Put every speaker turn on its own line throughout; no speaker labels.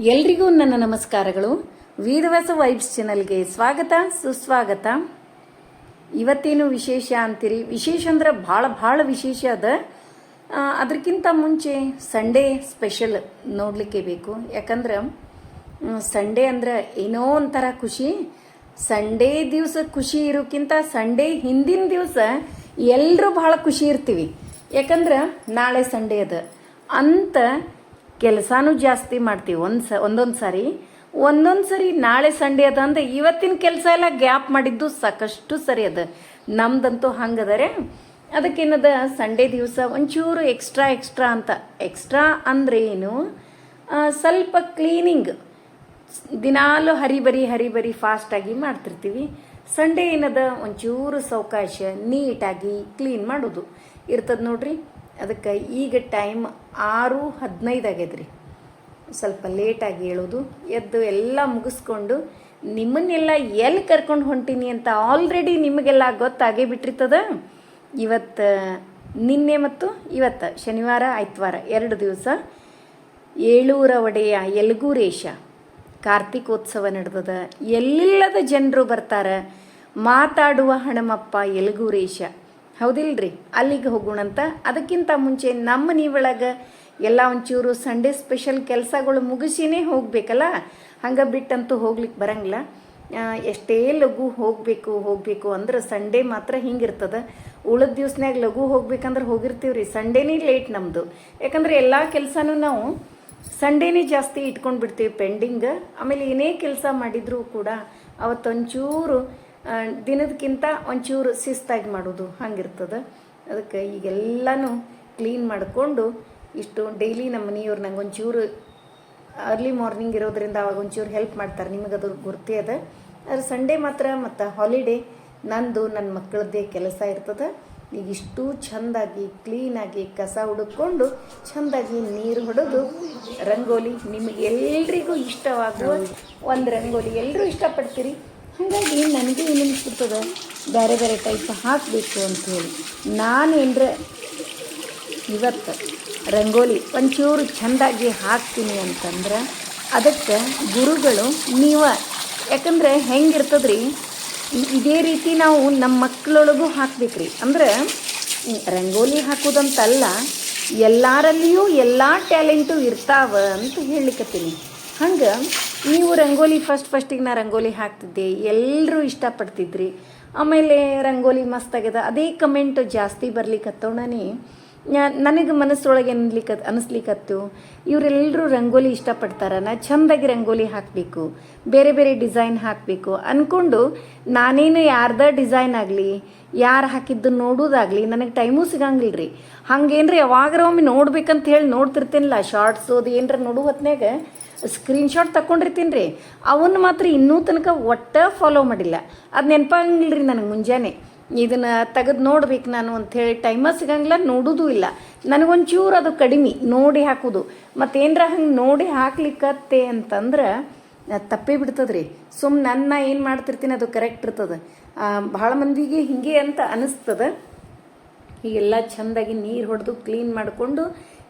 ಎಲ್ರಿಗೂ ನನ್ನ ನಮಸ್ಕಾರಗಳು. ವೀರವಾಸ ವೈಬ್ಸ್ ಚಾನಲ್ಗೆ ಸ್ವಾಗತ, ಸುಸ್ವಾಗತ. ಇವತ್ತೇನು ವಿಶೇಷ ಅಂತೀರಿ? ವಿಶೇಷ ಅಂದ್ರೆ ಭಾಳ ಭಾಳ ವಿಶೇಷ ಅದ. ಅದಕ್ಕಿಂತ ಮುಂಚೆ ಸಂಡೇ ಸ್ಪೆಷಲ್ ನೋಡಲಿಕ್ಕೆ ಬೇಕು. ಯಾಕಂದ್ರೆ ಸಂಡೇ ಅಂದ್ರೆ ಏನೋ ಒಂಥರ ಖುಷಿ. ಸಂಡೇ ದಿವಸ ಖುಷಿ ಇರೋಕ್ಕಿಂತ ಸಂಡೇ ಹಿಂದಿನ ದಿವಸ ಎಲ್ಲರೂ ಭಾಳ ಖುಷಿ ಇರ್ತೀವಿ. ಯಾಕಂದ್ರೆ ನಾಳೆ ಸಂಡೇ ಅದ. ಅಂತ ಕೆಲಸನೂ ಜಾಸ್ತಿ ಮಾಡ್ತೀವಿ. ಒಂದು ಸ, ಒಂದೊಂದು ಸಾರಿ. ಒಂದೊಂದು ಸರಿ ನಾಳೆ ಸಂಡೆ ಅದ ಅಂದ್ರೆ ಇವತ್ತಿನ ಕೆಲಸ ಎಲ್ಲ ಗ್ಯಾಪ್ ಮಾಡಿದ್ದು ಸಾಕಷ್ಟು ಸರಿ ಅದ. ನಮ್ದಂತೂ ಹಂಗದರೆ. ಅದಕ್ಕೇನದ ಸಂಡೇ ದಿವಸ ಒಂಚೂರು ಎಕ್ಸ್ಟ್ರಾ ಎಕ್ಸ್ಟ್ರಾ ಅಂತ. ಎಕ್ಸ್ಟ್ರಾ ಅಂದ್ರೆ ಏನು? ಸ್ವಲ್ಪ ಕ್ಲೀನಿಂಗ್. ದಿನಾಲು ಹರಿಬರಿ ಹರಿಬರಿ ಫಾಸ್ಟಾಗಿ ಮಾಡ್ತಿರ್ತೀವಿ. ಸಂಡೇ ಏನದ? ಒಂಚೂರು ಸಾವಕಾಶ ನೀಟಾಗಿ ಕ್ಲೀನ್ ಮಾಡೋದು. ಇರ್ತದ ನೋಡ್ರಿ. ಅದಕ್ಕೆ ಈಗ ಟೈಮ್ ಆರು ಹದಿನೈದು ಆಗೈತ್ರಿ ಸ್ವಲ್ಪ ಲೇಟಾಗಿ ಹೇಳೋದು. ಎದ್ದು ಎಲ್ಲ ಮುಗಿಸ್ಕೊಂಡು ನಿಮ್ಮನ್ನೆಲ್ಲ ಎಲ್ಲಿ ಕರ್ಕೊಂಡು ಹೊಂಟೀನಿ ಅಂತ ಆಲ್ರೆಡಿ ನಿಮಗೆಲ್ಲ ಗೊತ್ತಾಗೇ ಬಿಟ್ಟಿರ್ತದ? ಇವತ್ತು, ನಿನ್ನೆ ಮತ್ತು ಇವತ್ತು, ಶನಿವಾರ, ಆಯ್ತವಾರ, ಎರಡು ದಿವಸ. ಏಳೂರ ಒಡೆಯ ಯಲಗೂರೇಶ, ಕಾರ್ತಿಕೋತ್ಸವ ನಡೆದದ. ಎಲ್ಲಿಲ್ಲದ ಜನರು ಬರ್ತಾರೆ? ಮಾತಾಡುವ ಹಣಮಪ್ಪ ಯಲಗೂರೇಶ. ಹೌದಿಲ್ರಿ? ಅಲ್ಲಿಗೆ ಹೋಗೋಣಂತ. ಅದಕ್ಕಿಂತ ಮುಂಚೆ ನಮ್ಮ ನೀವೊಳಗೆ ಎಲ್ಲ ಒಂಚೂರು ಸಂಡೇ ಸ್ಪೆಷಲ್ ಕೆಲಸಗಳು ಮುಗಿಸಿನೇ ಹೋಗಬೇಕಲ್ಲ? ಹಂಗೆ ಬಿಟ್ಟಂತೂ ಹೋಗ್ಲಿಕ್ಕೆ ಬರಂಗಿಲ್ಲ. ಎಷ್ಟೇ ಲಘು ಹೋಗಬೇಕು ಹೋಗಬೇಕು ಅಂದ್ರೆ ಸಂಡೇ ಮಾತ್ರ ಹಿಂಗಿರ್ತದ. ಉಳಿದ ದಿವ್ಸನಾಗ ಲಘು ಹೋಗ್ಬೇಕಂದ್ರೆ ಹೋಗಿರ್ತೀವಿ ರೀ ಸಂಡೇನೇ ಲೇಟ್ ನಮ್ಮದು ಯಾಕಂದ್ರೆ ಎಲ್ಲ ಕೆಲಸನೂ ನಾವು ಸಂಡೇನೇ ಜಾಸ್ತಿ ಇಟ್ಕೊಂಡು ಬಿಡ್ತೀವಿ ಪೆಂಡಿಂಗ್ ಆಮೇಲೆ ಏನೇ ಕೆಲಸ ಮಾಡಿದರೂ ಕೂಡ ಅವತ್ತೊಂಚೂರು ದಿನದಕ್ಕಿಂತ ಒಂಚೂರು ಶಿಸ್ತಾಗಿ ಮಾಡೋದು ಹಂಗಿರ್ತದೆ. ಅದಕ್ಕೆ ಈಗೆಲ್ಲನೂ ಕ್ಲೀನ್ ಮಾಡಿಕೊಂಡು ಇಷ್ಟು ಡೈಲಿ ನಮ್ಮ ಮನೆಯವ್ರು ನಂಗೆ ಒಂಚೂರು ಅರ್ಲಿ ಮಾರ್ನಿಂಗ್ ಇರೋದ್ರಿಂದ ಅವಾಗ ಒಂಚೂರು ಹೆಲ್ಪ್ ಮಾಡ್ತಾರೆ. ನಿಮಗದು ಗುರ್ತಿ ಅದ. ಆದರೆ ಸಂಡೇ ಮಾತ್ರ ಮತ್ತು ಹಾಲಿಡೇ ನಂದು ನನ್ನ ಮಕ್ಕಳದ್ದೇ ಕೆಲಸ ಇರ್ತದೆ. ಈಗ ಇಷ್ಟು ಚೆಂದಾಗಿ ಕ್ಲೀನಾಗಿ ಕಸ ಹುಡುಕೊಂಡು ಚೆಂದಾಗಿ ನೀರು ಹೊಡೆದು ರಂಗೋಲಿ ನಿಮಗೆಲ್ರಿಗೂ ಇಷ್ಟವಾಗುವ ಒಂದು ರಂಗೋಲಿ. ಎಲ್ಲರೂ ಇಷ್ಟಪಡ್ತೀರಿ? ಹಾಗಾಗಿ ನನಗೆ ಏನು ಅನಿಸ್ಬಿಡ್ತದೆ ಬೇರೆ ಬೇರೆ ಟೈಪ್ ಹಾಕಬೇಕು ಹೇಳಿ. ಏನರ ಇವತ್ತು ರಂಗೋಲಿ ಒಂಚೂರು ಚೆಂದಾಗಿ ಹಾಕ್ತೀನಿ ಅಂತಂದ್ರೆ ಅದಕ್ಕೆ ಗುರುಗಳು ನೀವ, ಯಾಕಂದ್ರೆ ಹೆಂಗಿರ್ತದ್ರಿ? ಇದೇ ರೀತಿ ನಾವು ನಮ್ಮ ಮಕ್ಕಳೊಳಗೂ ಹಾಕ್ಬೇಕ್ರಿ. ಅಂದ್ರೆ ರಂಗೋಲಿ ಹಾಕೋದಂತಲ್ಲ ಎಲ್ಲರಲ್ಲಿಯೂ ಎಲ್ಲ ಟ್ಯಾಲೆಂಟು ಇರ್ತಾವ ಅಂತ ಹೇಳಲಿಕ್ಕತ್ತೀನಿ ಹಂಗೆ ನೀವು ರಂಗೋಲಿ ಫಸ್ಟ್ ಫಸ್ಟಿಗೆ ನಾ ರಂಗೋಲಿ ಹಾಕ್ತಿದ್ದೆ ಎಲ್ಲರೂ ಇಷ್ಟಪಡ್ತಿದ್ರಿ. ಆಮೇಲೆ ರಂಗೋಲಿ ಮಸ್ತ್ ಆಗ್ಯದ. ಅದೇ ಕಮೆಂಟ್ ಜಾಸ್ತಿ ಬರ್ಲಿಕ್ಕತ್ತವಣನಿ ನನಗೆ ಮನಸ್ಸೊಳಗೆ ಅನ್ಲಿಕ್ಕ ಅನಿಸ್ಲಿಕ್ಕತ್ತು ಇವರೆಲ್ಲರೂ ರಂಗೋಲಿ ಇಷ್ಟಪಡ್ತಾರ. ನಾ ಚೆಂದಾಗಿ ರಂಗೋಲಿ ಹಾಕಬೇಕು, ಬೇರೆ ಬೇರೆ ಡಿಸೈನ್ ಹಾಕಬೇಕು. ಅಂದ್ಕೊಂಡು ನಾನೇನು ಯಾರ್ದ ಡಿಸೈನ್ ಆಗಲಿ, ಯಾರು ಹಾಕಿದ್ದು ನೋಡೋದಾಗಲಿ, ನನಗೆ ಟೈಮೂ ಸಿಗಂಗಿಲ್ಲ ರೀ ಹಂಗೇನ್ರಿ ಯಾವಾಗಾರ ಒಮ್ಮೆ ನೋಡ್ಬೇಕಂತ ಹೇಳಿ ನೋಡ್ತಿರ್ತೇನಲ್ಲ ಶಾರ್ಟ್ಸ್ ಅದು ಏನರ ನೋಡೋ ಸ್ಕ್ರೀನ್ಶಾಟ್ ತಗೊಂಡಿರ್ತೀನಿ ರೀ ಅವನ್ನ ಮಾತ್ರ ಇನ್ನೂ ತನಕ ಒಟ್ಟು ಫಾಲೋ ಮಾಡಿಲ್ಲ. ಅದು ನೆನಪಾಗಂಗಿಲ್ಲ ರೀ ನನಗೆ ಮುಂಜಾನೆ. ಇದನ್ನು ತೆಗೆದು ನೋಡ್ಬೇಕು ನಾನು ಅಂಥೇಳಿ ಟೈಮ ಸಿಗಂಗಿಲ್ಲ, ನೋಡೋದು ಇಲ್ಲ. ನನಗೊಂಚೂರು ಅದು ಕಡಿಮೆ, ನೋಡಿ ಹಾಕೋದು. ಮತ್ತೇನ್ರ ಹಂಗೆ ನೋಡಿ ಹಾಕ್ಲಿಕ್ಕತ್ತೆ ಅಂತಂದ್ರೆ ತಪ್ಪೇ ಬಿಡ್ತದೆ ರೀ ಸುಮ್ ನನ್ನ ಏನು ಮಾಡ್ತಿರ್ತೀನಿ ಅದು ಕರೆಕ್ಟ್ ಇರ್ತದೆ. ಭಾಳ ಮಂದಿಗೆ ಹಿಂಗೆ ಅಂತ ಅನಿಸ್ತದೆ. ಹೀಗೆಲ್ಲ ಚೆಂದಾಗಿ ನೀರು ಹೊಡೆದು ಕ್ಲೀನ್ ಮಾಡಿಕೊಂಡು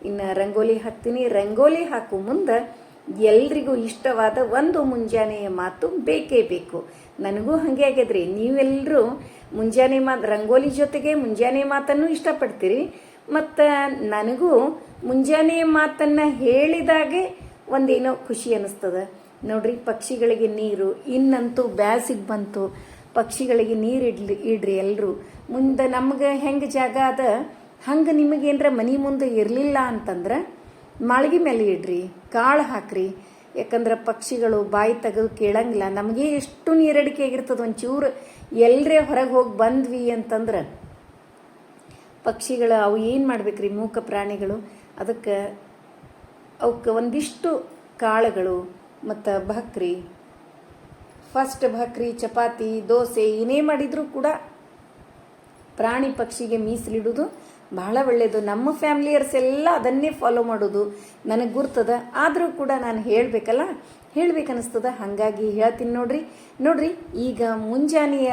ಇನ್ನು ರಂಗೋಲಿ ಹಾಕ್ತೀನಿ. ರಂಗೋಲಿ ಹಾಕೋ ಮುಂದೆ ಎಲ್ರಿಗೂ ಇಷ್ಟವಾದ ಒಂದು ಮುಂಜಾನೆಯ ಮಾತು ಬೇಕೇ ಬೇಕು. ನನಗೂ ಹಾಗೆ ಆಗ್ಯದ್ರಿ. ನೀವೆಲ್ಲರೂ ಮುಂಜಾನೆ ಮಾತು ರಂಗೋಲಿ ಜೊತೆಗೆ ಮುಂಜಾನೆ ಮಾತನ್ನು ಇಷ್ಟಪಡ್ತೀರಿ. ಮತ್ತು ನನಗೂ ಮುಂಜಾನೆ ಮಾತನ್ನು ಹೇಳಿದಾಗೆ ಒಂದೇನೋ ಖುಷಿ ಅನ್ನಿಸ್ತದೆ. ನೋಡ್ರಿ, ಪಕ್ಷಿಗಳಿಗೆ ನೀರು, ಇನ್ನಂತೂ ಬ್ಯಾಸಿಗೆ ಬಂತು. ಪಕ್ಷಿಗಳಿಗೆ ನೀರು ಇಡ್ಲಿ, ಇಡ್ರಿ ಎಲ್ಲರೂ ಮುಂದೆ ನಮ್ಗೆ ಹೆಂಗೆ ಜಾಗ ಅದ? ಹಂಗೆ ನಿಮಗೇನರ ಮನೆ ಮುಂದೆ ಇರಲಿಲ್ಲ ಅಂತಂದ್ರೆ ಮಾಳ್ಗಿ ಮೇಲೆ ಇಡ್ರಿ, ಕಾಳು ಹಾಕ್ರಿ. ಯಾಕಂದ್ರೆ ಪಕ್ಷಿಗಳು ಬಾಯಿ ತೆಗೆದು ಕೇಳಂಗಿಲ್ಲ. ನಮಗೆ ಎಷ್ಟು ನೀರಡಿಕೆ ಆಗಿರ್ತದೆ ಒಂಚೂರು. ಎಲ್ಲರೇ ಹೊರಗೆ ಹೋಗಿ ಬಂದ್ವಿ ಅಂತಂದ್ರೆ ಪಕ್ಷಿಗಳು ಅವು ಏನು ಮಾಡ್ಬೇಕ್ರಿ ಮೂಕ ಪ್ರಾಣಿಗಳು? ಅದಕ್ಕೆ ಅವಕ್ಕೆ ಒಂದಿಷ್ಟು ಕಾಳುಗಳು ಮತ್ತು ಭಕ್ರಿ. ಫಸ್ಟ್ ಭಕ್ರಿ, ಚಪಾತಿ, ದೋಸೆ, ಏನೇ ಮಾಡಿದರೂ ಕೂಡ ಪ್ರಾಣಿ ಪಕ್ಷಿಗೆ ಮೀಸಲಿಡುವುದು ಬಹಳ ಒಳ್ಳೆಯದು ನಮ್ಮ ಫ್ಯಾಮಿಲಿಯರ್ಸ್ ಎಲ್ಲ ಅದನ್ನೇ ಫಾಲೋ ಮಾಡೋದು ನನಗೆ ಗುರ್ತದ. ಆದರೂ ಕೂಡ ನಾನು ಹೇಳಬೇಕಲ್ಲ? ಹೇಳಬೇಕನ್ನಿಸ್ತದ ಹಾಗಾಗಿ ಹೇಳ್ತೀನಿ ನೋಡ್ರಿ. ನೋಡ್ರಿ, ಈಗ ಮುಂಜಾನೆಯ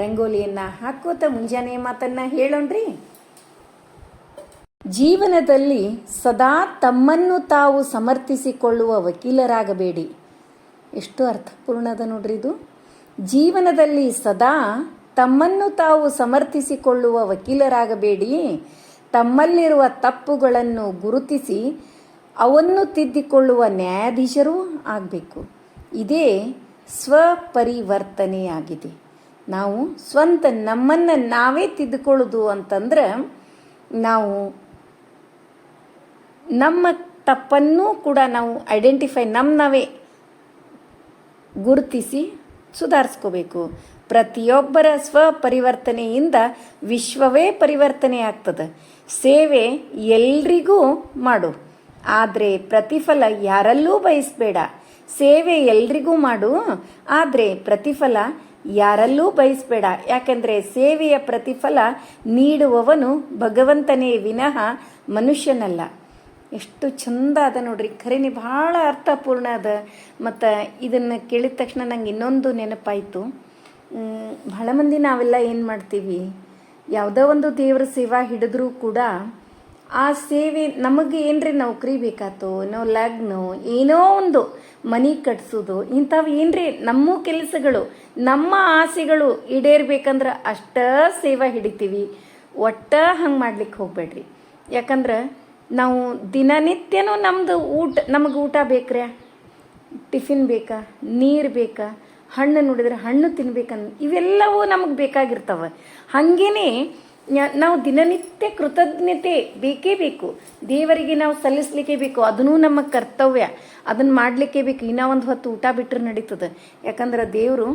ರಂಗೋಲಿಯನ್ನು ಹಾಕೋತ ಮುಂಜಾನೆಯ ಮಾತನ್ನು ಹೇಳೋಣ್ರಿ. ಜೀವನದಲ್ಲಿ ಸದಾ ತಮ್ಮನ್ನು ತಾವು ಸಮರ್ಥಿಸಿಕೊಳ್ಳುವ ವಕೀಲರಾಗಬೇಡಿ. ಎಷ್ಟು ಅರ್ಥಪೂರ್ಣದ ನೋಡ್ರಿ ಇದು. ಜೀವನದಲ್ಲಿ ಸದಾ ತಮ್ಮನ್ನು ತಾವು ಸಮರ್ಥಿಸಿಕೊಳ್ಳುವ ವಕೀಲರಾಗಬೇಡಿ. ತಮ್ಮಲ್ಲಿರುವ ತಪ್ಪುಗಳನ್ನು ಗುರುತಿಸಿ ಅವನ್ನು ತಿದ್ದಿಕೊಳ್ಳುವ ನ್ಯಾಯಾಧೀಶರೂ ಆಗಬೇಕು. ಇದೇ ಸ್ವಪರಿವರ್ತನೆಯಾಗಿದೆ. ನಾವು ಸ್ವಂತ ನಮ್ಮನ್ನು ನಾವೇ ತಿದ್ದುಕೊಳ್ಳೋದು ಅಂತಂದ್ರೆ ನಾವು ನಮ್ಮ ತಪ್ಪನ್ನು ಕೂಡ ನಾವು ಐಡೆಂಟಿಫೈ ನಮ್ಮ ನಾವೇ ಗುರುತಿಸಿ ಸುಧಾರಿಸ್ಕೋಬೇಕು. ಪ್ರತಿಯೊಬ್ಬರ ಸ್ವಪರಿವರ್ತನೆಯಿಂದ ವಿಶ್ವವೇ ಪರಿವರ್ತನೆ ಆಗ್ತದೆ ಸೇವೆ ಎಲ್ರಿಗೂ ಮಾಡು. ಆದರೆ ಪ್ರತಿಫಲ ಯಾರಲ್ಲೂ ಬಯಸಬೇಡ. ಸೇವೆ ಎಲ್ರಿಗೂ ಮಾಡು. ಆದರೆ ಪ್ರತಿಫಲ ಯಾರಲ್ಲೂ ಬಯಸಬೇಡ. ಯಾಕೆಂದರೆ ಸೇವೆಯ ಪ್ರತಿಫಲ ನೀಡುವವನು ಭಗವಂತನೇ ವಿನಃ ಮನುಷ್ಯನಲ್ಲ. ಎಷ್ಟು ಚಂದ ಅದ ನೋಡ್ರಿ. ಖರೇನೆ ಭಾಳ ಅರ್ಥಪೂರ್ಣ ಅದ. ಮತ್ತು ಇದನ್ನು ಕೇಳಿದ ತಕ್ಷಣ ನಂಗೆ ಇನ್ನೊಂದು ನೆನಪಾಯಿತು. ಬಹಳ ಮಂದಿ ನಾವೆಲ್ಲ ಏನು ಮಾಡ್ತೀವಿ? ಯಾವುದೋ ಒಂದು ದೇವರ ಸೇವಾ ಹಿಡಿದ್ರೂ ಕೂಡ ಆ ಸೇವೆ ನಮಗೆ ಏನ್ರಿ ನೌಕರಿ ಬೇಕಾತೋ ನಾವು ಲಗ್ನ ಏನೋ ಒಂದು ಮನಿ ಕಟ್ಸೋದು, ಇಂಥವು ಏನ್ರಿ ನಮ್ಮ ಕೆಲಸಗಳು, ನಮ್ಮ ಆಸೆಗಳು ಈಡೇರ್ಬೇಕಂದ್ರೆ ಅಷ್ಟ ಸೇವಾ ಹಿಡಿತೀವಿ. ಒಟ್ಟ ಹಂಗೆ ಮಾಡ್ಲಿಕ್ಕೆ ಹೋಗ್ಬೇಡ್ರಿ. ಯಾಕಂದ್ರೆ ನಾವು ದಿನನಿತ್ಯನೂ ನಮ್ಮದು ಊಟ, ನಮಗೆ ಊಟ ಬೇಕ್ರ್ಯಾ? ಟಿಫಿನ್ ಬೇಕಾ? ನೀರು ಬೇಕಾ? ಹಣ್ಣು ನೋಡಿದ್ರೆ ಹಣ್ಣು ತಿನ್ಬೇಕನ್, ಇವೆಲ್ಲವೂ ನಮಗೆ ಬೇಕಾಗಿರ್ತವೆ. ಹಾಗೇನೆ ನಾವು ದಿನನಿತ್ಯ ಕೃತಜ್ಞತೆ ಬೇಕೇ ಬೇಕು. ದೇವರಿಗೆ ನಾವು ಸಲ್ಲಿಸ್ಲಿಕ್ಕೆ ಬೇಕು. ಅದನ್ನೂ ನಮ್ಮ ಕರ್ತವ್ಯ. ಅದನ್ನು ಮಾಡಲಿಕ್ಕೆ ಬೇಕು. ಇನ್ನೂ ಒಂದು ಹೊತ್ತು ಊಟ ಬಿಟ್ಟರೆ ನಡೀತದೆ. ಯಾಕಂದ್ರೆ ದೇವರು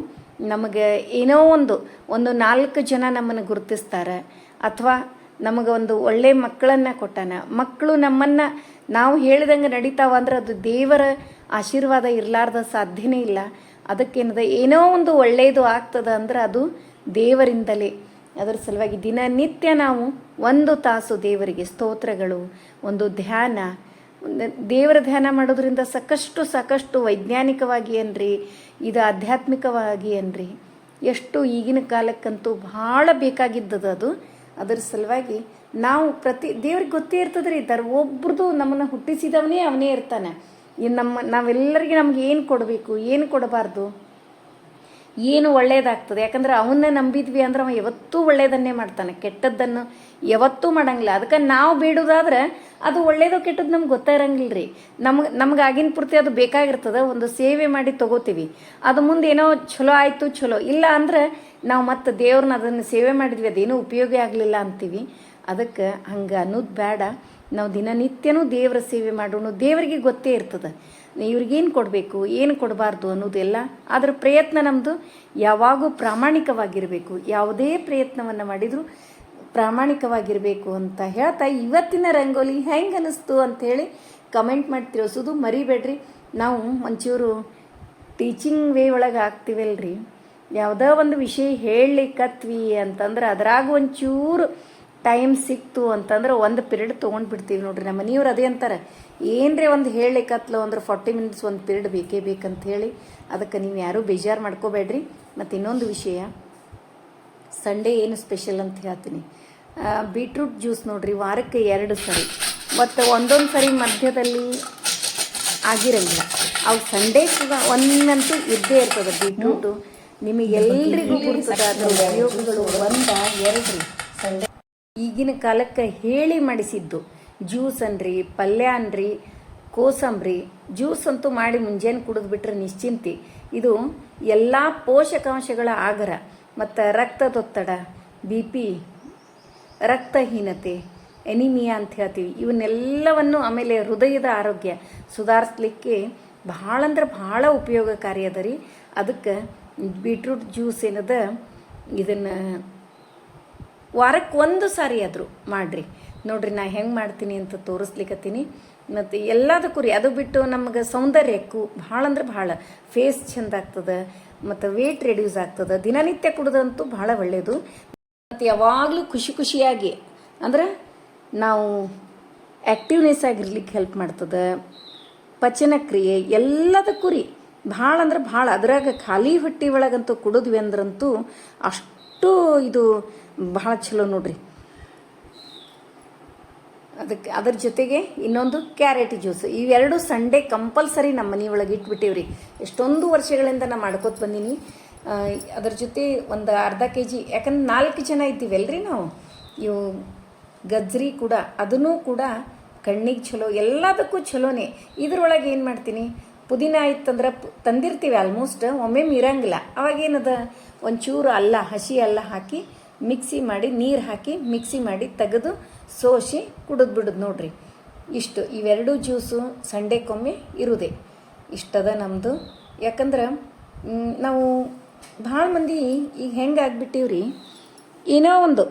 ನಮಗೆ ಏನೋ ಒಂದು ಒಂದು ನಾಲ್ಕು ಜನ ನಮ್ಮನ್ನು ಗುರುತಿಸ್ತಾರೆ. ಅಥವಾ ನಮಗೆ ಒಂದು ಒಳ್ಳೆ ಮಕ್ಕಳನ್ನು ಕೊಟ್ಟಾನ. ಮಕ್ಕಳು ನಮ್ಮನ್ನು ನಾವು ಹೇಳಿದಂಗೆ ನಡೀತಾವ ಅಂದ್ರೆ ಅದು ದೇವರ ಆಶೀರ್ವಾದ ಇರಲಾರ್ದ ಸಾಧ್ಯನೇ ಇಲ್ಲ. ಅದಕ್ಕೇನದ, ಏನೋ ಒಂದು ಒಳ್ಳೆಯದು ಆಗ್ತದ ಅಂದ್ರೆ ಅದು ದೇವರಿಂದಲೇ. ಅದರ ಸಲುವಾಗಿ ದಿನನಿತ್ಯ ನಾವು ಒಂದು ತಾಸು ದೇವರಿಗೆ ಸ್ತೋತ್ರಗಳು, ಒಂದು ಧ್ಯಾನ. ದೇವರ ಧ್ಯಾನ ಮಾಡೋದ್ರಿಂದ ಸಾಕಷ್ಟು ಸಾಕಷ್ಟು ವೈಜ್ಞಾನಿಕವಾಗಿ ಅನ್ರಿ ಇದು ಆಧ್ಯಾತ್ಮಿಕವಾಗಿ ಅನ್ರಿ ಎಷ್ಟು ಈಗಿನ ಕಾಲಕ್ಕಂತೂ ಭಾಳ ಬೇಕಾಗಿದ್ದದ ಅದು. ಅದರ ಸಲುವಾಗಿ ನಾವು ಪ್ರತಿ, ದೇವ್ರಿಗೆ ಗೊತ್ತೇ ಇರ್ತದ್ರಿ ತರ ಒಬ್ರದ್ದು ನಮ್ಮನ್ನು ಹುಟ್ಟಿಸಿದವನೇ ಅವನೇ ಇರ್ತಾನೆ. ನಮ್ಮ, ನಾವೆಲ್ಲರಿಗೆ ನಮ್ಗೆ ಏನು ಕೊಡಬೇಕು, ಏನು ಕೊಡಬಾರ್ದು? ಏನು ಒಳ್ಳೇದಾಗ್ತದೆ? ಯಾಕಂದ್ರೆ ಅವನ್ನ ನಂಬಿದ್ವಿ ಅಂದ್ರೆ ಅವ ಯಾವತ್ತೂ ಒಳ್ಳೇದನ್ನೇ ಮಾಡ್ತಾನೆ. ಕೆಟ್ಟದ್ದನ್ನು ಯಾವತ್ತೂ ಮಾಡಂಗಿಲ್ಲ. ಅದಕ್ಕೆ ನಾವು ಬೇಡೋದಾದ್ರೆ ಅದು ಒಳ್ಳೇದು ಕೆಟ್ಟದ್ದು ನಮ್ಗೆ ಗೊತ್ತಾಗಿರಂಗಿಲ್ಲ ರೀ ನಮ್ಗೆ ನಮ್ಗೆ ಆಗಿನ ಪೂರ್ತಿ ಅದು ಬೇಕಾಗಿರ್ತದೆ. ಒಂದು ಸೇವೆ ಮಾಡಿ ತಗೋತೀವಿ. ಅದು ಮುಂದೆ ಏನೋ ಚಲೋ ಆಯಿತು ಚಲೋ ಇಲ್ಲ ಅಂದ್ರೆ ನಾವು ಮತ್ತೆ ದೇವ್ರನ್ನ ಅದನ್ನು ಸೇವೆ ಮಾಡಿದ್ವಿ, ಅದೇನೂ ಉಪಯೋಗ ಆಗಲಿಲ್ಲ ಅಂತೀವಿ. ಅದಕ್ಕೆ ಹಂಗೆ ಅನ್ನೋದು ಬೇಡ. ನಾವು ದಿನನಿತ್ಯನೂ ದೇವರ ಸೇವೆ ಮಾಡೋಣ ದೇವರಿಗೆ ಗೊತ್ತೇ ಇರ್ತದೆ. ಇವ್ರಿಗೇನು ಕೊಡಬೇಕು, ಏನು ಕೊಡಬಾರ್ದು ಅನ್ನೋದೆಲ್ಲ ಅದರ ಪ್ರಯತ್ನ ನಮ್ಮದು ಯಾವಾಗೂ ಪ್ರಾಮಾಣಿಕವಾಗಿರಬೇಕು. ಯಾವುದೇ ಪ್ರಯತ್ನವನ್ನು ಮಾಡಿದರೂ ಪ್ರಾಮಾಣಿಕವಾಗಿರಬೇಕು ಅಂತ ಹೇಳ್ತಾ ಇವತ್ತಿನ ರಂಗೋಲಿ ಹೆಂಗೆ ಅನ್ನಿಸ್ತು ಅಂಥೇಳಿ ಕಮೆಂಟ್ ಮಾಡಿ ತಿಳಿಸೋದು ಮರಿಬೇಡ್ರಿ. ನಾವು ಒಂಚೂರು ಟೀಚಿಂಗ್ ವೇ ಒಳಗೆ ಆಗ್ತೀವಲ್ರಿ. ಯಾವುದೋ ಒಂದು ವಿಷಯ ಹೇಳಲಿಕ್ಕತ್ವಿ ಅಂತಂದ್ರೆ ಅದ್ರಾಗ ಒಂಚೂರು ಟೈಮ್ ಸಿಕ್ತು ಅಂತಂದ್ರೆ ಒಂದು ಪಿರಿಯಡ್ ತೊಗೊಂಡು ಬಿಡ್ತೀವಿ ನೋಡ್ರಿ. ನಮ್ಮ ಮನೆಯವ್ರು ಅದೇ ಅಂತಾರೆ. ಏನ್ರಿ ಒಂದು ಹೇಳಲಿಕ್ಕತ್ಲು ಅಂದ್ರೆ ಫಾರ್ಟಿ ಮಿನಿಟ್ಸ್ ಒಂದು ಪಿರಿಯಡ್ ಬೇಕೇ ಬೇಕಂತ ಹೇಳಿ. ಅದಕ್ಕೆ ನೀವು ಯಾರೂ ಬೇಜಾರು ಮಾಡ್ಕೋಬೇಡ್ರಿ. ಮತ್ತು ಇನ್ನೊಂದು ವಿಷಯ. ಸಂಡೇ ಏನು ಸ್ಪೆಷಲ್ ಅಂತ ಹೇಳ್ತೀನಿ. ಬೀಟ್ರೂಟ್ ಜ್ಯೂಸ್ ನೋಡ್ರಿ ವಾರಕ್ಕೆ ಎರಡು ಸರಿ. ಮತ್ತು ಒಂದೊಂದು ಸರಿ ಮಧ್ಯದಲ್ಲಿ ಆಗಿರಂಗಿಲ್ಲ. ಅವು ಸಂಡೇ ಕೂಡ ಒಂದಂತೂ ಇದ್ದೇ ಇರ್ತದೆ ಬೀಟ್ರೂಟು ನಿಮಗೆಲ್ಲರಿಗೂ ಗುರುತದ ಅದ್ರ ಉಪಯೋಗಗಳು ಒಂದ ಎರಡು ಈಗಿನ ಕಾಲಕ್ಕೆ ಹೇಳಿ ಮಾಡಿಸಿದ್ದು. ಜ್ಯೂಸ್ ಅನ್ರಿ, ಪಲ್ಯ ಅನ್ರಿ, ಕೋಸಂಬ್ರಿ. ಜ್ಯೂಸ್ ಅಂತೂ ಮಾಡಿ ಮುಂಜಾನೆ ಕುಡಿದ್ಬಿಟ್ರೆ ನಿಶ್ಚಿಂತಿ. ಇದು ಎಲ್ಲ ಪೋಷಕಾಂಶಗಳ ಆಗರ. ಮತ್ತು ರಕ್ತದೊತ್ತಡ, ಬಿ ಪಿ, ರಕ್ತಹೀನತೆ ಎನಿಮಿಯಾ ಅಂತ ಹೇಳ್ತೀವಿ. ಇವನ್ನೆಲ್ಲವನ್ನು ಆಮೇಲೆ ಹೃದಯದ ಆರೋಗ್ಯ ಸುಧಾರಿಸ್ಲಿಕ್ಕೆ ಭಾಳ ಅಂದ್ರೆ ಭಾಳ ಉಪಯೋಗಕಾರಿ ಅದ ರೀ. ಅದಕ್ಕೆ ಬೀಟ್ರೂಟ್ ಜ್ಯೂಸ್ ಏನದ, ಇದನ್ನು ವಾರಕ್ಕೆ ಒಂದು ಸಾರಿ ಆದರೂ ಮಾಡಿರಿ. ನೋಡಿರಿ, ನಾ ಹೆಂಗೆ ಮಾಡ್ತೀನಿ ಅಂತ ತೋರಿಸ್ಲಿಕ್ಕತ್ತೀನಿ ಮತ್ತು ಎಲ್ಲದಕ್ಕೂ ರೀ, ಅದು ಬಿಟ್ಟು ನಮಗೆ ಸೌಂದರ್ಯಕ್ಕೂ ಭಾಳ ಅಂದ್ರೆ ಭಾಳ. ಫೇಸ್ ಚಂದ ಆಗ್ತದೆ, ಮತ್ತು ವೇಟ್ ರೆಡ್ಯೂಸ್ ಆಗ್ತದೆ, ದಿನನಿತ್ಯ ಕುಡಿದಂತೂ ಭಾಳ ಒಳ್ಳೆಯದು ಮತ್ತು ಯಾವಾಗಲೂ ಖುಷಿ ಖುಷಿಯಾಗಿ, ಅಂದ್ರೆ ನಾವು ಆ್ಯಕ್ಟಿವ್ನೆಸ್ ಆಗಿರ್ಲಿಕ್ಕೆ ಹೆಲ್ಪ್ ಮಾಡ್ತದೆ. ಪಚನ ಕ್ರಿಯೆ ಎಲ್ಲದಕ್ಕೂ ರೀ, ಭಾಳ ಅಂದ್ರೆ ಭಾಳ. ಅದ್ರಾಗ ಖಾಲಿ ಹೊಟ್ಟೆ ಒಳಗಂತೂ ಕುಡಿದ್ವಿ ಅಂದ್ರಂತೂ ಅಷ್ಟು ಇದು ಭಾಳ ಚಲೋ ನೋಡ್ರಿ. ಅದಕ್ಕೆ ಅದ್ರ ಜೊತೆಗೆ ಇನ್ನೊಂದು ಕ್ಯಾರೆಟ್ ಜ್ಯೂಸ್. ಇವೆರಡು ಸಂಡೇ ಕಂಪಲ್ಸರಿ ನಮ್ಮ ಮನೆ ಒಳಗೆ ಇಟ್ಬಿಟ್ಟಿವ್ರಿ. ಎಷ್ಟೊಂದು ವರ್ಷಗಳಿಂದ ನಾ ಮಾಡ್ಕೋತ ಬಂದೀನಿ. ಅದ್ರ ಜೊತೆ ಒಂದು ಅರ್ಧ ಕೆ ಜಿ ಯಾಕಂದ್ರೆ ನಾಲ್ಕು ಜನ ಇದ್ದೀವಲ್ರಿ ನಾವು. ಇವು ಗಜ್ರಿ ಕೂಡ, ಅದನ್ನೂ ಕೂಡ ಕಣ್ಣಿಗೆ ಚಲೋ, ಎಲ್ಲದಕ್ಕೂ ಚಲೋನೇ. ಇದ್ರೊಳಗೆ ಏನು ಮಾಡ್ತೀನಿ? ಪುದೀನ ಇತ್ತಂದ್ರೆ ತಂದಿರ್ತೀವಿ ಆಲ್ಮೋಸ್ಟ್ ಒಮ್ಮೆ ಇರಂಗಿಲ್ಲ ಅವಾಗೇನದ? ಒಂಚೂರು ಅಲ್ಲ, ಹಸಿ ಅಲ್ಲ ಹಾಕಿ ಮಿಕ್ಸಿ ಮಾಡಿ, ನೀರು ಹಾಕಿ ಮಿಕ್ಸಿ ಮಾಡಿ ತೆಗೆದು ಸೋಸಿ ಕುಡಿದ್ಬಿಡೋದು ನೋಡ್ರಿ. ಇಷ್ಟು, ಇವೆರಡೂ ಜ್ಯೂಸು ಸಂಡೇಕೊಮ್ಮೆ ಇರುವುದೇ ಇಷ್ಟದ ನಮ್ಮದು ಯಾಕಂದ್ರೆ ನಾವು ಭಾಳ ಮಂದಿ ಈಗ ಹೆಂಗೆ ಆಗ್ಬಿಟ್ಟಿವ್ರಿ, ಏನೋ ಒಂದು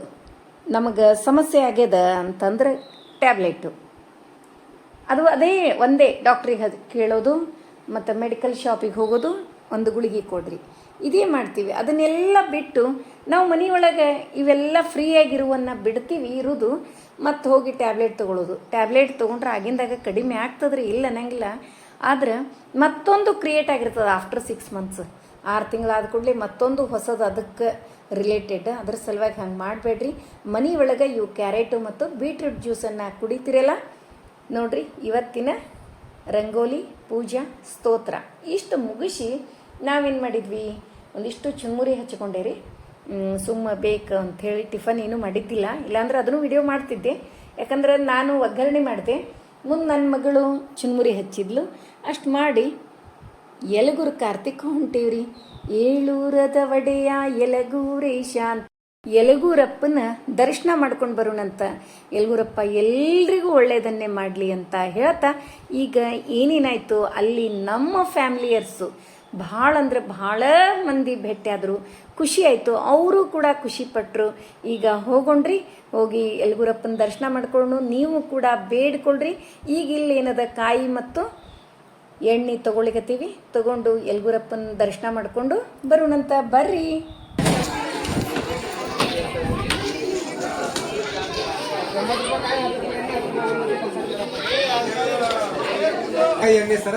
ನಮಗೆ ಸಮಸ್ಯೆ ಆಗ್ಯದ ಅಂತಂದ್ರೆ ಟ್ಯಾಬ್ಲೆಟು. ಅದು ಅದೇ ಒಂದೇ ಡಾಕ್ಟ್ರಿಗೆ ಕೇಳೋದು, ಮತ್ತು ಮೆಡಿಕಲ್ ಶಾಪಿಗೆ ಹೋಗೋದು, ಒಂದು ಗುಳಿಗೆ ಕೊಡ್ರಿ. ಇದೇ ಮಾಡ್ತೀವಿ. ಅದನ್ನೆಲ್ಲ ಬಿಟ್ಟು ನಾವು ಮನೆಯೊಳಗೆ ಇವೆಲ್ಲ ಫ್ರೀಯಾಗಿರುವನ್ನ ಬಿಡ್ತೀವಿ, ಇರೋದು ಮತ್ತು ಹೋಗಿ ಟ್ಯಾಬ್ಲೆಟ್ ತೊಗೊಳ್ಳೋದು ಟ್ಯಾಬ್ಲೆಟ್ ತೊಗೊಂಡ್ರೆ ಆಗಿಂದಾಗ ಕಡಿಮೆ ಆಗ್ತದ್ರಿ, ಇಲ್ಲ ಅನ್ನಂಗಿಲ್ಲ. ಆದ್ರೆ ಮತ್ತೊಂದು ಕ್ರಿಯೇಟ್ ಆಗಿರ್ತದೆ ಆಫ್ಟರ್ ಸಿಕ್ಸ್ ಮಂತ್ಸ್ ಆರು ತಿಂಗಳಾದ ಕೂಡಲೇ ಮತ್ತೊಂದು ಹೊಸದು ಅದಕ್ಕೆ ರಿಲೇಟೆಡ್ ಅದ್ರ ಸಲುವಾಗಿ ಹಂಗೆ ಮಾಡಬೇಡ್ರಿ. ಮನೆ ಒಳಗೆ ಇವು ಕ್ಯಾರೆಟು ಮತ್ತು ಬೀಟ್ರೂಟ್ ಜ್ಯೂಸನ್ನು ಕುಡಿತೀರಲ್ಲ? ನೋಡ್ರಿ, ಇವತ್ತಿನ ರಂಗೋಲಿ ಪೂಜಾ ಸ್ತೋತ್ರ. ಇಷ್ಟು ಮುಗಿಸಿ ನಾವೇನು ಮಾಡಿದ್ವಿ? ಒಂದಿಷ್ಟು ಚುನ್ಮುರಿ ಹಚ್ಚಿಕೊಂಡೆ ರೀ. ಸುಮ್ಮ ಬೇಕು ಅಂಥೇಳಿ ಟಿಫನ್ ಏನೂ ಮಾಡಿದ್ದಿಲ್ಲ. ಇಲ್ಲಾಂದ್ರೆ ಅದನ್ನು ವಿಡಿಯೋ ಮಾಡ್ತಿದ್ದೆ. ಯಾಕಂದ್ರೆ ನಾನು ಒಗ್ಗರಣೆ ಮಾಡಿದೆ. ಮುಂದೆ ನನ್ನ ಮಗಳು ಚುನ್ಮುರಿ ಹಚ್ಚಿದ್ಲು. ಅಷ್ಟು ಮಾಡಿ ಎಲಗೂರು ಕಾರ್ತಿಕ್ ಹೊಂಟೇವ್ರಿ. ಏಳೂರದ ಒಡೆಯ ಎಲಗೂರೇಶ ಅಂತ ಎಲಗೂರಪ್ಪನ ದರ್ಶನ ಮಾಡ್ಕೊಂಡು ಬರೋಣಂತ. ಎಲಗೂರಪ್ಪ ಎಲ್ರಿಗೂ ಒಳ್ಳೆಯದನ್ನೇ ಮಾಡಲಿ ಅಂತ ಹೇಳ್ತಾ, ಈಗ ಏನೇನಾಯಿತು? ಅಲ್ಲಿ ನಮ್ಮ ಫ್ಯಾಮಿಲಿಯರ್ಸು. ಭಾಳ ಅಂದ್ರೆ ಭಾಳ ಮಂದಿ ಭೇಟಿಯಾದರು ಖುಷಿ ಆಯಿತು. ಅವರು ಕೂಡ ಖುಷಿ ಪಟ್ಟರು ಈಗ ಹೋಗೊಂಡ್ರಿ, ಹೋಗಿ ಎಲ್ಗೂರಪ್ಪನ ದರ್ಶನ ಮಾಡ್ಕೊಂಡು ನೀವು ಕೂಡ ಬೇಡ್ಕೊಳ್ರಿ. ಈಗ ಇಲ್ಲಿ ಏನದ ಕಾಯಿ ಮತ್ತು ಎಣ್ಣೆ ತಗೊಳಿಕತ್ತೀವಿ ತಗೊಂಡು ಎಲ್ಗೂರಪ್ಪನ ದರ್ಶನ ಮಾಡಿಕೊಂಡು ಬರೋಣಂತ. ಬರ್ರಿ.
ಎಣ್ಣೆ ಸರ?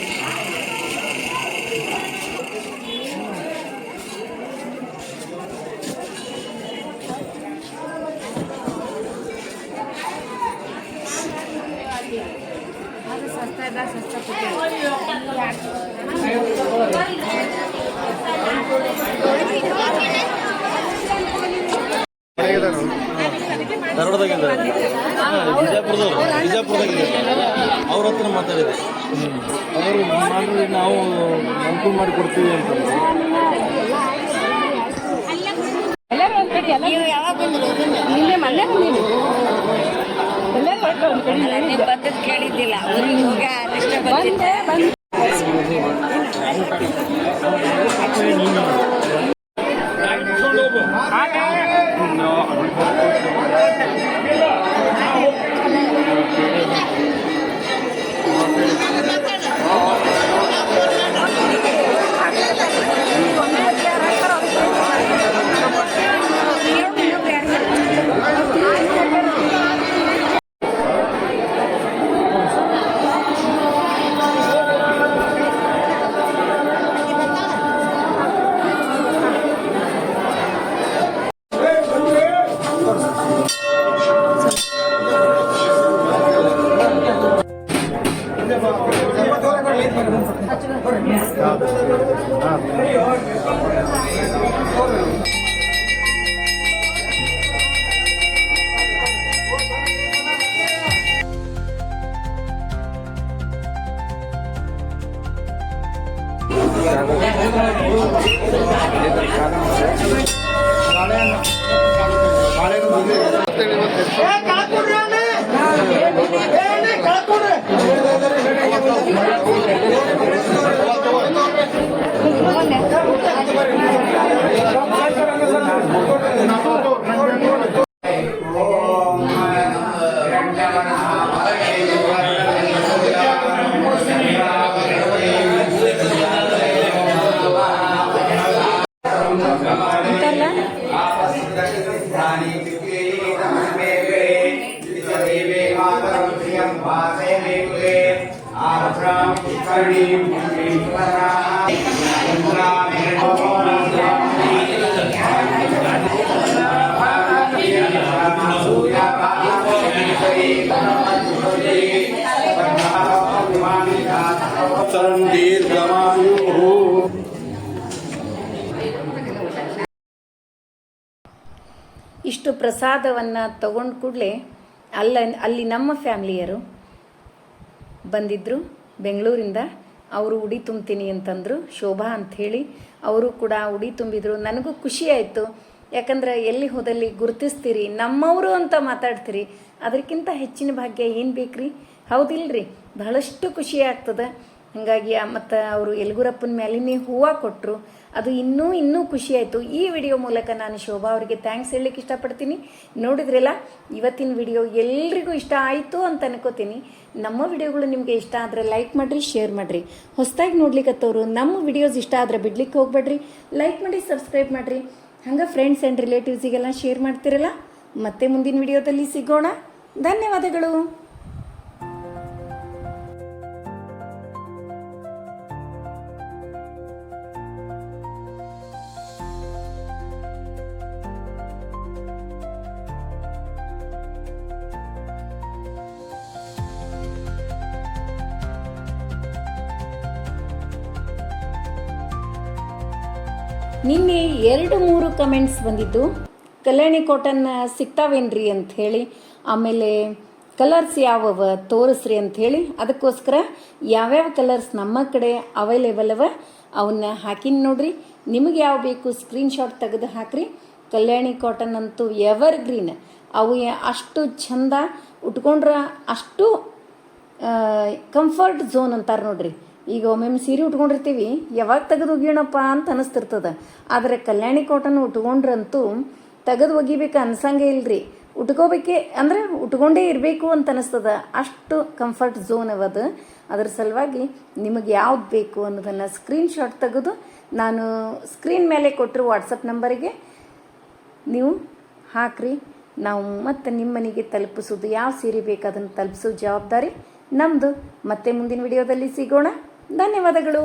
ಧಾರವಾಡದಾಗಿಂದ ಬಿಜಾಪುರದವ್ರು ಬಿಜಾಪುರದಾಗಿದ್ದಾರೆ ಅವ್ರ ಹತ್ರ ಮಾತಾಡಿದೆ ಅವರು ಮಾಡಿದ್ರೆ ನಾವು ಅನುಕೂಲ ಮಾಡಿ ಕೊಡ್ತೀವಿ ಅಂತ
ಬಂದದ್ದು ಕೇಳಿದ್ದಿಲ್ಲ ಬಂದಿದ್ದೆ
Este
¡Eh,
cálculo! ಪ್ರಸಾದವನ್ನು ತಗೊಂಡ ಕೂಡಲೇ ಅಲ್ಲ, ಅಲ್ಲಿ ನಮ್ಮ ಫ್ಯಾಮಿಲಿಯರು ಬಂದಿದ್ದರು ಬೆಂಗಳೂರಿಂದ. ಅವರು ಉಡಿ ತುಂಬ್ತೀನಿ ಅಂತಂದರು, ಶೋಭಾ ಅಂಥೇಳಿ ಅವರು ಕೂಡ ಉಡಿ ತುಂಬಿದರು. ನನಗೂ ಖುಷಿ ಆಯಿತು. ಯಾಕಂದ್ರೆ ಎಲ್ಲಿ ಹೋದಲ್ಲಿ ಗುರುತಿಸ್ತೀರಿ, ನಮ್ಮವರು ಅಂತ ಮಾತಾಡ್ತೀರಿ ಅದಕ್ಕಿಂತ ಹೆಚ್ಚಿನ ಭಾಗ್ಯ ಏನು ಬೇಕ್ರಿ? ಹೌದಿಲ್ರಿ. ಬಹಳಷ್ಟು ಖುಷಿ ಆಗ್ತದೆ. ಹಾಗಾಗಿ ಮತ್ತು ಅವರು ಯಲಗುರಪ್ಪನ ಮೇಲಿನೇ ಹೂವು ಕೊಟ್ಟರು ಅದು ಇನ್ನೂ ಇನ್ನೂ ಖುಷಿಯಾಯಿತು ಈ ವಿಡಿಯೋ ಮೂಲಕ ನಾನು ಶೋಭಾ ಅವರಿಗೆ ಥ್ಯಾಂಕ್ಸ್ ಹೇಳಲಿಕ್ಕೆ ಇಷ್ಟಪಡ್ತೀನಿ. ನೋಡಿದ್ರಲ್ಲ, ಇವತ್ತಿನ ವಿಡಿಯೋ ಎಲ್ರಿಗೂ ಇಷ್ಟ ಆಯಿತು ಅಂತ ಅನ್ಕೋತೀನಿ. ನಮ್ಮ ವಿಡಿಯೋಗಳು ನಿಮಗೆ ಇಷ್ಟ ಆದರೆ ಲೈಕ್ ಮಾಡಿರಿ ಶೇರ್ ಮಾಡಿರಿ. ಹೊಸದಾಗಿ ನೋಡ್ಲಿಕ್ಕತ್ತವರು ನಮ್ಮ ವಿಡಿಯೋಸ್ ಇಷ್ಟ ಆದರೆ ಬಿಡ್ಲಿಕ್ಕೆ ಹೋಗ್ಬೇಡ್ರಿ. ಲೈಕ್ ಮಾಡಿ ಸಬ್ಸ್ಕ್ರೈಬ್ ಮಾಡಿರಿ. ಹಂಗೆ ಫ್ರೆಂಡ್ಸ್ ಆ್ಯಂಡ್ ರಿಲೇಟಿವ್ಸಿಗೆಲ್ಲ ಶೇರ್ ಮಾಡ್ತಿರಲ್ಲ? ಮತ್ತೆ ಮುಂದಿನ ವಿಡಿಯೋದಲ್ಲಿ ಸಿಗೋಣ. ಧನ್ಯವಾದಗಳು. ನಿನ್ನೆ ಎರಡು ಮೂರು ಕಮೆಂಟ್ಸ್ ಬಂದಿದ್ದು, ಕಲ್ಯಾಣಿ ಕಾಟನ್ ಸಿಗ್ತಾವೇನ್ರಿ ಅಂತ ಹೇಳಿ, ಆಮೇಲೆ ಕಲರ್ಸ್ ಯಾವವ ತೋರಿಸ್ರಿ ಅಂತ ಹೇಳಿ, ಅದಕ್ಕೋಸ್ಕರ ಯಾವ್ಯಾವ ಕಲರ್ಸ್ ನಮ್ಮ ಕಡೆ ಅವೈಲೇಬಲ್ ಅವ ಅವನ್ನ ಹಾಕಿನ ನೋಡ್ರಿ. ನಿಮಗೆ ಯಾವ ಬೇಕು ಸ್ಕ್ರೀನ್ಶಾಟ್ ತೆಗೆದು ಹಾಕ್ರಿ. ಕಲ್ಯಾಣಿ ಕಾಟನ್ ಅಂತೂ ಎವರ್ ಗ್ರೀನ್ ಅವು ಅಷ್ಟು ಚಂದ ಉಟ್ಕೊಂಡ್ರೆ ಅಷ್ಟು ಕಂಫರ್ಟ್ ಝೋನ್ ಅಂತಾರೆ ನೋಡ್ರಿ. ಈಗ ಒಮ್ಮೊಮ್ಮೆ ಸೀರೆ ಉಟ್ಕೊಂಡಿರ್ತೀವಿ, ಯಾವಾಗ ತೆಗೆದು ಒಗಿಯೋಣಪ್ಪ ಅಂತ ಅನಿಸ್ತಿರ್ತದ. ಆದರೆ ಕಲ್ಯಾಣಿ ಕಾಟನ್ ಉಟ್ಕೊಂಡ್ರಂತೂ ತೆಗೆದು ಒಗಿಬೇಕು ಅನ್ಸಂಗೆ ಇಲ್ರಿ. ಉಟ್ಕೋಬೇಕೆ, ಅಂದರೆ ಉಟ್ಕೊಂಡೇ ಇರಬೇಕು ಅಂತ ಅನಿಸ್ತದ. ಅಷ್ಟು ಕಂಫರ್ಟ್ ಝೋನ್ ಅವದು ಅದ್ರ ಸಲುವಾಗಿ ನಿಮಗೆ ಯಾವ್ದು ಬೇಕು ಅನ್ನೋದನ್ನು ಸ್ಕ್ರೀನ್ಶಾಟ್ ತೆಗೆದು ನಾನು ಸ್ಕ್ರೀನ್ ಮೇಲೆ ಕೊಟ್ಟರು ವಾಟ್ಸಪ್ ನಂಬರಿಗೆ ನೀವು ಹಾಕ್ರಿ. ನಾವು ಮತ್ತೆ ನಿಮ್ಮ ಮನೆಗೆ ತಲುಪಿಸೋದು ಯಾವ ಸೀರೆ ಬೇಕು ಅದನ್ನು ತಲುಪಿಸೋ ಜವಾಬ್ದಾರಿ ನಮ್ಮದು ಮತ್ತೆ ಮುಂದಿನ ವಿಡಿಯೋದಲ್ಲಿ ಸಿಗೋಣ. ಧನ್ಯವಾದಗಳು.